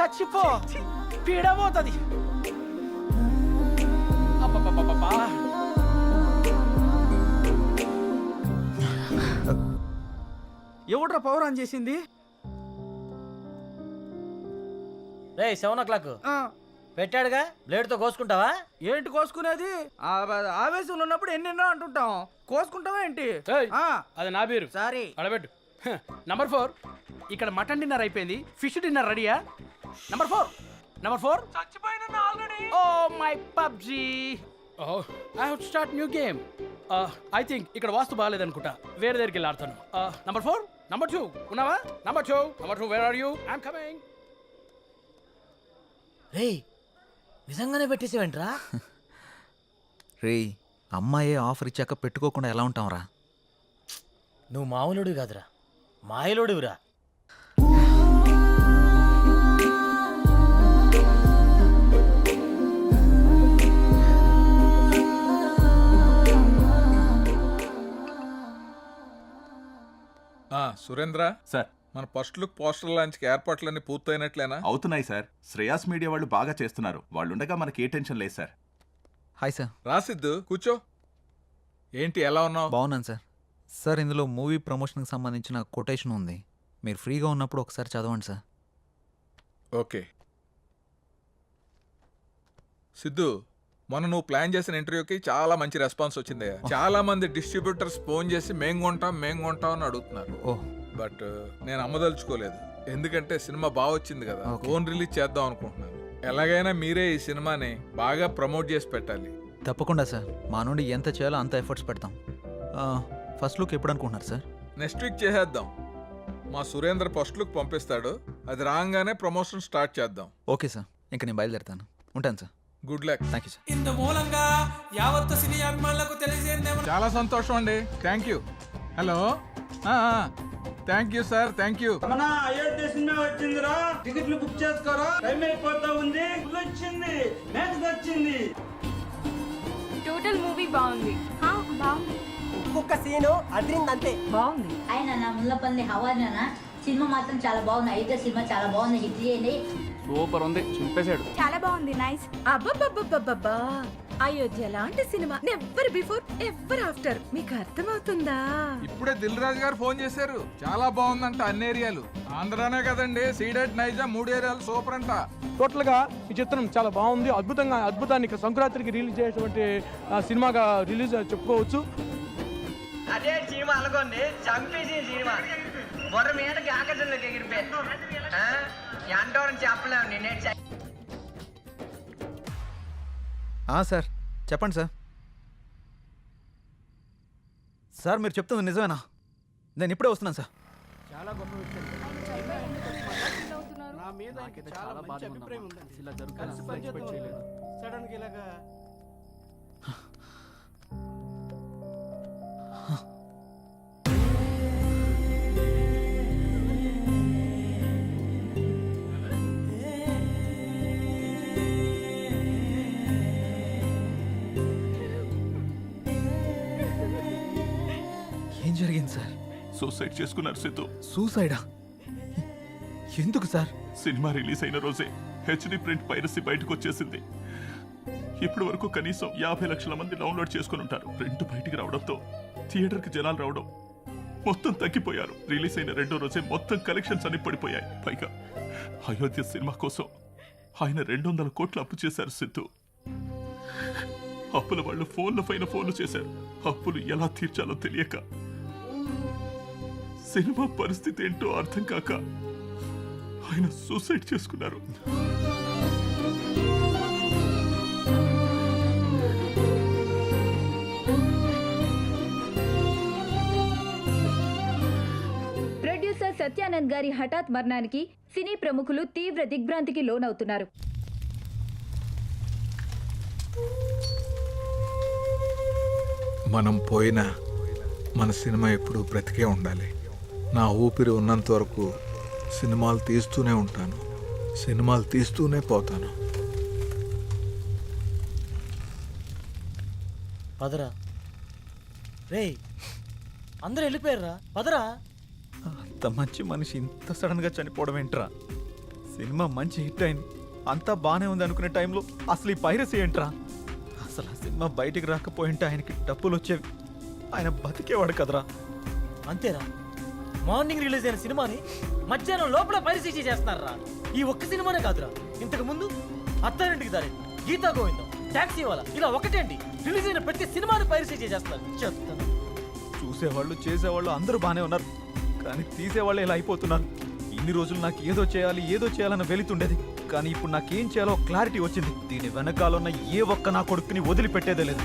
చచ్చిపో. పీడబోతుంది. ఎవడ్రా power on చేసింది? రే సెవెన్ ఓ క్లాక్. పెట్టాడుగా? బ్లేడ్తో కోసుకుంటావా? ఏంటి కోసుకునేది? ఆ, ఆవేశంలో ఉన్నప్పుడు ఎన్నెన్నో అంటుంటాం. కోసుకుంటావా ఏంటి? ఏయ్, ఆ, అది నా బీరు. సారీ. అడబెట్టు. Number four. ఇక్కడ మటన్ డిన్నర్ అయిపోయింది. ఫిష్ డిన్నర్ రెడీయా? నంబర్ ఫోర్ నంబర్ ఫోర్ చచ్చిపోయిన already oh my PUBG oh I have start new game I think ఇక్కడ వాస్తు బాగాలేదనుకుంటా. వేరే దగ్గరికి వెళ్ళి ఆడతాను. నంబర్ ఫోర్ నంబర్ టూ ఉన్నావా? Number two number two where are you I'm coming రే నిజంగానే పెట్టేసేవేంట్రా? రేయ్ అమ్మాయే ఆఫర్ ఇచ్చాక పెట్టుకోకుండా ఎలా ఉంటాంరా? నువ్వు మామూలుడు కాదురా. మాయలోడువురా. సురేంద్ర సార్. మన ఫస్ట్ లుక్ పోస్టర్ లాంచ్కి ఏర్పాట్లన్నీ పూర్తయినట్లేనా? అవుతున్నాయి సార్. శ్రేయాస్ మీడియా వాళ్ళు బాగా చేస్తున్నారు. వాళ్ళుండగా మనకి ఏ టెన్షన్ లేదు సార్. Hi sir. రాసిద్దు కూర్చో. ఏంటి ఎలా ఉన్నావు? బాగున్నాను సార్. సార్ ఇందులో మూవీ ప్రమోషన్కి సంబంధించిన కొటేషన్ ఉంది. మీరు ఫ్రీగా ఉన్నప్పుడు ఒకసారి చదవండి సార్. ఓకే. సిద్ధు మొన్న నువ్వు ప్లాన్ చేసిన ఇంటర్వ్యూకి చాలా మంచి రెస్పాన్స్ వచ్చిందయ్యా. చాలా మంది డిస్ట్రిబ్యూటర్స్ ఫోన్ చేసి మేం కొంటాం మేం కొంటాం అని అడుగుతున్నారు. ఓ. బట్ నేను అమ్మదలుచుకోలేదు. ఎందుకంటే సినిమా బాగా వచ్చింది కదా. ఫోన్ రిలీజ్ చేద్దాం అనుకుంటున్నాను. ఎలాగైనా మీరే ఈ సినిమాని బాగా ప్రమోట్ చేసి పెట్టాలి. తప్పకుండా సార్. మా నుండి ఎంత చేయాలో అంత ఎఫర్ట్స్ పెడతాం. ఫస్ట్ లుక్ ఎప్పుడు అనుకుంటున్నారు సార్? నెక్స్ట్ వీక్ చేసేద్దాం. మా సురేంద్ర ఫస్ట్ లుక్ పంపిస్తాడు. అది రాగానే ప్రమోషన్ స్టార్ట్ చేద్దాం. Okay sir. ఇంకా నేను బయలుదేరుతాను. ఉంటాను sir. Good luck. Thank you sir ఇందు మూలంగా యావత్తు సినీ అభిమానులకు తెలియజేయండి చాలా సంతోషం అండి. Thank you hello thank you sir thank you. మన అయోధ్య సినిమా వచ్చిందిరా. టికెట్లు బుక్ చేసుకోరా? టైం అయిపోతా ఉంది. ఫుల్ వచ్చింది. మ్యాచ్ వచ్చింది టోటల్ మూవీ బాగుంది. బాగుంది. ఒక్కొక్క సీను అదిరిందంతే. బాగుంది. ఆయన నా ముళ్ళపల్లి హవానా సినిమా మాత్రం చాలా బాగుంది. అయితే సినిమా చాలా బాగుంది. హిట్ చేయండి. సూపర్ ఉంది. చింపేశాడు. చాలా బాగుంది. నైస్. అబ్బబ్బబ్బబ్బబ్బా అయోధ్య లాంటి cinema never before ever after మీకు అర్థమవుతుందా? ఇప్పుడే దిల్ రాజు గారు ఫోన్ చేశారు. చాలా బాగుందంట అన్ని ఏరియాలు. ఆంధ్రానే కదండి సీడెడ్ నైజా మూడు ఏరియాలు సూపర్ అంట. టోటల్గా ఈ చిత్రం చాలా బాగుంది. అద్భుతంగా అద్భుతాన్ని సంక్రాంతికి రిలీజ్ చేసేటువంటి ఆ, సినిమాగా రిలీజ్ చెప్పుకోవచ్చు. అదే సినిమా అనుకోండి చంపేసి సినిమా. బొర్ర మీదకి ఆకర్షణలోకి ఎగిరిపోయి ఎంతో చెప్పలేము నేనే సార్. చెప్పండి సార్. సార్ మీరు చెప్తుంది నిజమేనా? నేను ఇప్పుడే వస్తున్నాను సార్. నా మీద చాలా మంచి అభిప్రాయం ఉందండి. ఇలా జరుగుతుంది. సడన్గా ఇలాగా జరిగింది సార్. సూసైడ్ చేసుకున్నారు సిద్ధు. సూసైడా ఎందుకు సార్? సినిమా రిలీజ్ అయిన రోజే హెచ్డి ప్రింట్ పైరసీ బయటకు వచ్చేసింది. ఇప్పటి వరకు కనీసం యాభై లక్షల మంది డౌన్లోడ్ చేసుకుని ఉంటారు. ప్రింట్ బయటికి రావడంతో థియేటర్కి జనాలు రావడం మొత్తం తగ్గిపోయారు. రిలీజ్ అయిన రెండో రోజే మొత్తం కలెక్షన్స్ అన్ని పడిపోయాయి. పైగా అయోధ్య సినిమా కోసం ఆయన రెండు వందల కోట్లు అప్పు చేశారు సిద్ధు. అప్పుల వాళ్ళు ఫోన్ల పైన ఫోన్లు చేశారు. అప్పులు ఎలా తీర్చాలో తెలియక సినిమా పరిస్థితి ఏంటో అర్థం కాక ఆయన సూసైడ్ చేసుకున్నారు. ప్రొడ్యూసర్ సత్యానంద్ గారి హఠాత్ మరణానికి సినీ ప్రముఖులు తీవ్ర దిగ్భ్రాంతికి లోనవుతున్నారు. మనం పోయినా మన సినిమా ఎప్పుడు బ్రతికే ఉండాలి. నా ఊపిరి ఉన్నంత వరకు సినిమాలు తీస్తూనే ఉంటాను. సినిమాలు తీస్తూనే పోతాను. పదరా. రేయ్ అందరూ వెళ్ళిపోయారా పదరా. ఇంత మంచి మనిషి ఇంత సడన్గా చనిపోవడం ఏంట్రా? సినిమా మంచి హిట్ అయింది. అంతా బాగానే ఉంది అనుకునే టైంలో అసలు ఈ పైరసీ ఏంట్రా? అసలు ఆ సినిమా బయటికి రాకపోయింటే ఆయనకి డబ్బులు వచ్చేవి. ఆయన బతికేవాడు కదరా. అంతేరా మార్నింగ్ రిలీజ్ అయిన సినిమాని మధ్యాహ్నం లోపల పరిశీలి చేస్తున్నారా? ఈ ఒక్క సినిమానే కాదురా. ఇంతకు ముందు అత్తారింటికి దారి గీతా గోవిందం టాక్సీ వాళ్ళ. ఇలా ఒకటేంటి? రిలీజ్ అయిన ప్రతి సినిమాని పరిశీలి చేస్తున్నారు చెప్తాను. చూసేవాళ్ళు చేసేవాళ్ళు అందరూ బాగానే ఉన్నారు. కానీ తీసేవాళ్ళు ఇలా అయిపోతున్నారు. ఇన్ని రోజులు నాకు ఏదో చేయాలి ఏదో చేయాలని వెళుతుండేది కానీ ఇప్పుడు నాకేం చేయాలో క్లారిటీ వచ్చింది. దీని వెనకాల ఉన్న ఏ ఒక్క నా కొడుకుని వదిలిపెట్టేదే లేదు.